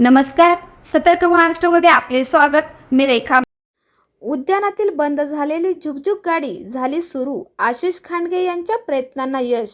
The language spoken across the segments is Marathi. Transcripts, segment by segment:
नमस्कार. सतर्क महाराष्ट्रामध्ये आपले स्वागत. मी रेखा. उद्यानातील बंद झालेली झुकझुक गाडी झाली सुरू आशिष खांडगे यांच्या प्रयत्नांना यश.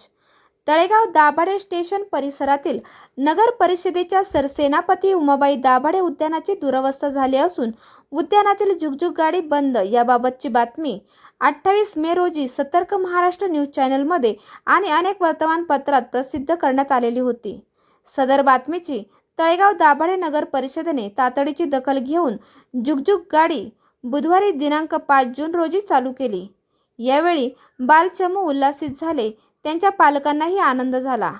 तळेगाव दाभाडे स्टेशन परिसरातील नगर परिषदेच्या सरसेनापती उमाबाई दाभाडे उद्यानाची दुरवस्था झाली असून उद्यानातील जुगजुग गाडी बंद याबाबतची बातमी अठ्ठावीस मे रोजी सतर्क महाराष्ट्र न्यूज चॅनलमध्ये आणि अनेक वर्तमानपत्रात प्रसिद्ध करण्यात आलेली होती. सदर बातमीची तळेगाव दाभाडे नगर परिषदेने तातडीची दखल घेऊन जुगजुग गाडी बुधवारी दिनांक पाच जून रोजी चालू केली. यावेळी बालचमू उल्हासित झाले. त्यांच्या पालकांनाही आनंद झाला.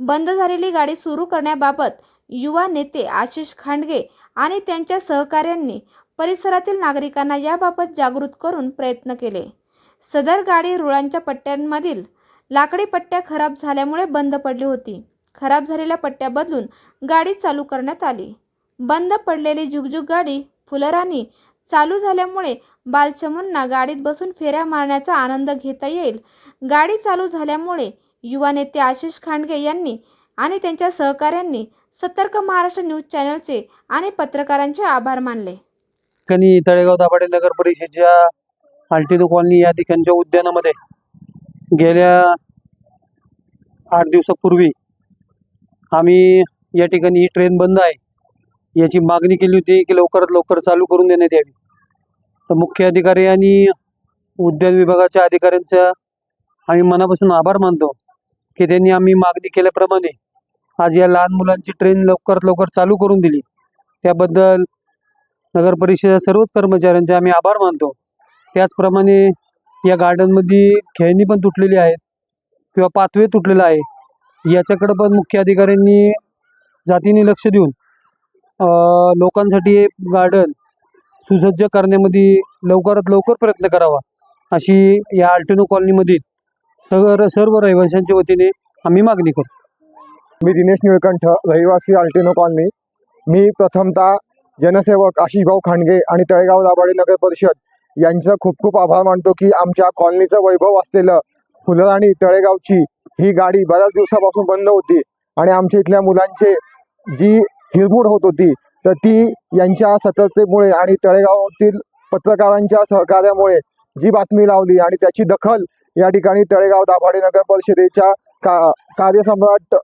बंद झालेली गाडी सुरू करण्याबाबत युवा नेते आशिष खांडगे आणि त्यांच्या सहकाऱ्यांनी परिसरातील नागरिकांना याबाबत जागृत करून प्रयत्न केले. सदर गाडी रुळांच्या पट्ट्यांमधील लाकडी पट्ट्या खराब झाल्यामुळे बंद पडली होती. खराब झालेल्या पट्ट्या बदलून गाडी चालू करण्यात आली. बंद पडलेली जुगजुग गाडी फुलरानी चालू झाल्यामुळे बालचमूंना गाडीत बसून फेऱ्या मारण्याचा आनंद घेता येईल. गाडी चालू झाल्यामुळे युवा नेते आशिष खांडगे यांनी आणि त्यांच्या सहकाऱ्यांनी सतर्क महाराष्ट्र न्यूज चॅनलचे आणि पत्रकारांचे आभार मानले. ठिकाणी तळेगाव दाभाडे नगर परिषदेच्या आल्टिनो कॉलनी या ठिकाणच्या उद्यानामध्ये गेल्या आठ दिवसापूर्वी आम्ही या ठिकाणी ही ट्रेन बंद आहे. याची मागणी केली होती की लवकरात लवकर चालू करून देण्यात यावी. तर मुख्य अधिकारी आणि उद्यान विभागाच्या अधिकाऱ्यांचा आम्ही मनापासून आभार मानतो की त्यांनी आम्ही मागणी केल्याप्रमाणे आज या लहान मुलांची ट्रेन लवकरात लवकर चालू करून दिली. त्याबद्दल नगर परिषदेच्या सर्वच कर्मचाऱ्यांचे आम्ही आभार मानतो. त्याचप्रमाणे या गार्डनमध्ये खेळणी पण तुटलेली आहेत किंवा पाथवे तुटलेलं आहे. याच्याकडं पण मुख्य अधिकाऱ्यांनी जातीने लक्ष देऊन लोकांसाठी गार्डन सुसज्ज करण्यामध्ये लवकरात लवकर प्रयत्न करावा अशी या आल्टिनो कॉलनीमधील सर सर्व रहिवाशांच्या वतीने आम्ही मागणी करतो. मी दिनेश निळकंठ रहिवासी आल्टिनो कॉलनी मी प्रथमतः जनसेवक आशिषभाऊ खांडगे आणि तळेगाव दाभाडे नगर परिषद यांचं खूप खूप आभार मानतो की आमच्या कॉलनीचं वैभव असलेलं फुलराणी तळेगावची ही गाडी बऱ्याच दिवसापासून बंद होती. आणि आमच्या इथल्या मुलांचे जी हिरमोड होत होती तर ती यांच्या सततेमुळे आणि तळेगावातील पत्रकारांच्या सहकार्यामुळे जी बातमी लावली आणि त्याची दखल या ठिकाणी तळेगाव दाभाडे नगर परिषदेच्या का कार्यसम्राट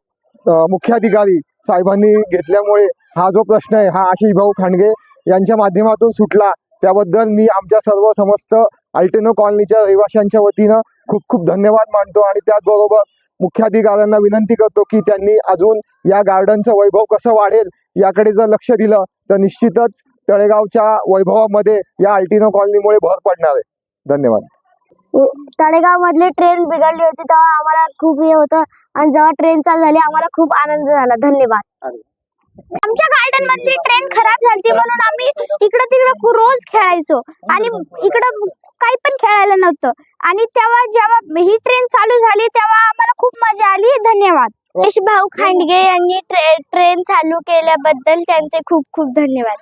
मुख्याधिकारी साहेबांनी घेतल्यामुळे हा जो प्रश्न आहे हा आशिष भाऊ खांडगे यांच्या माध्यमातून सुटला. त्याबद्दल मी आमच्या सर्व समस्त अल्टेनो कॉलनीच्या रहिवाशांच्या वतीनं खूप खूप धन्यवाद मानतो आणि त्याचबरोबर मुख्याधिकाऱ्यांना विनंती करतो की त्यांनी अजून या गार्डनचं वैभव कसं वाढेल याकडे जर लक्ष दिलं तर निश्चितच तळेगावच्या वैभवामध्ये या अल्टिनो कॉलनीमुळे भर पडणार आहे. धन्यवाद. हो, तळेगाव मधली ट्रेन बिघडली होती तेव्हा आम्हाला खूप हे होतं आणि जेव्हा ट्रेन चालू झाली आम्हाला खूप आनंद झाला. धन्यवाद. आमच्या गार्डन मधली ट्रेन खराब झाली म्हणून आम्ही इकडे तिकडे रोज खेळायचो आणि इकडं काही पण नव्हतं. आणि तेव्हा जेव्हा ही ट्रेन चालू झाली तेव्हा आम्हाला खूप मज़ा आली. धन्यवाद. यश भाऊ खांडगे यांनी ट्रेन चालू केल्याबद्दल त्यांचे खूप खूप धन्यवाद.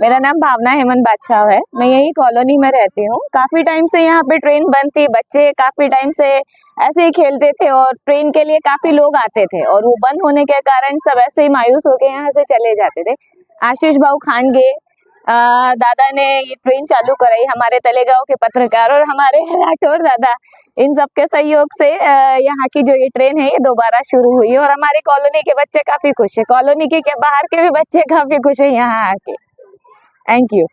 मेरा नाम भावना हेमंत बादशाह है. मैं यही कॉलोनी में रहती हूँ. काफ़ी टाइम से यहाँ पे ट्रेन बंद थी. बच्चे काफ़ी टाइम से ऐसे ही खेलते थे और ट्रेन के लिए काफ़ी लोग आते थे और वो बंद होने के कारण सब ऐसे ही मायूस होके यहाँ से चले जाते थे. आशीष भाऊ खानगे अ, दादा ने ये ट्रेन चालू कराई हमारे तलेगांव के पत्रकार और हमारे राठौर दादा। इन सब के सहयोग से यहाँ की जो ये ट्रेन है ये दोबारा शुरू हुई और हमारे कॉलोनी के बच्चे काफी खुश है। कॉलोनी के क्या बाहर के भी बच्चे काफी खुश है यहाँ आके। थैंक यू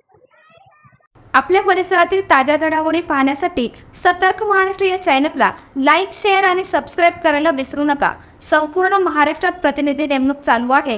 आपल्या परिसरातील ताज्या घडामोडी पाहण्यासाठी सतर्क महाराष्ट्र या चॅनलला लाईक शेअर आणि सबस्क्राईब करायला विसरू नका. संपूर्ण महाराष्ट्रात प्रतिनिधी नेमणूक चालू आहे.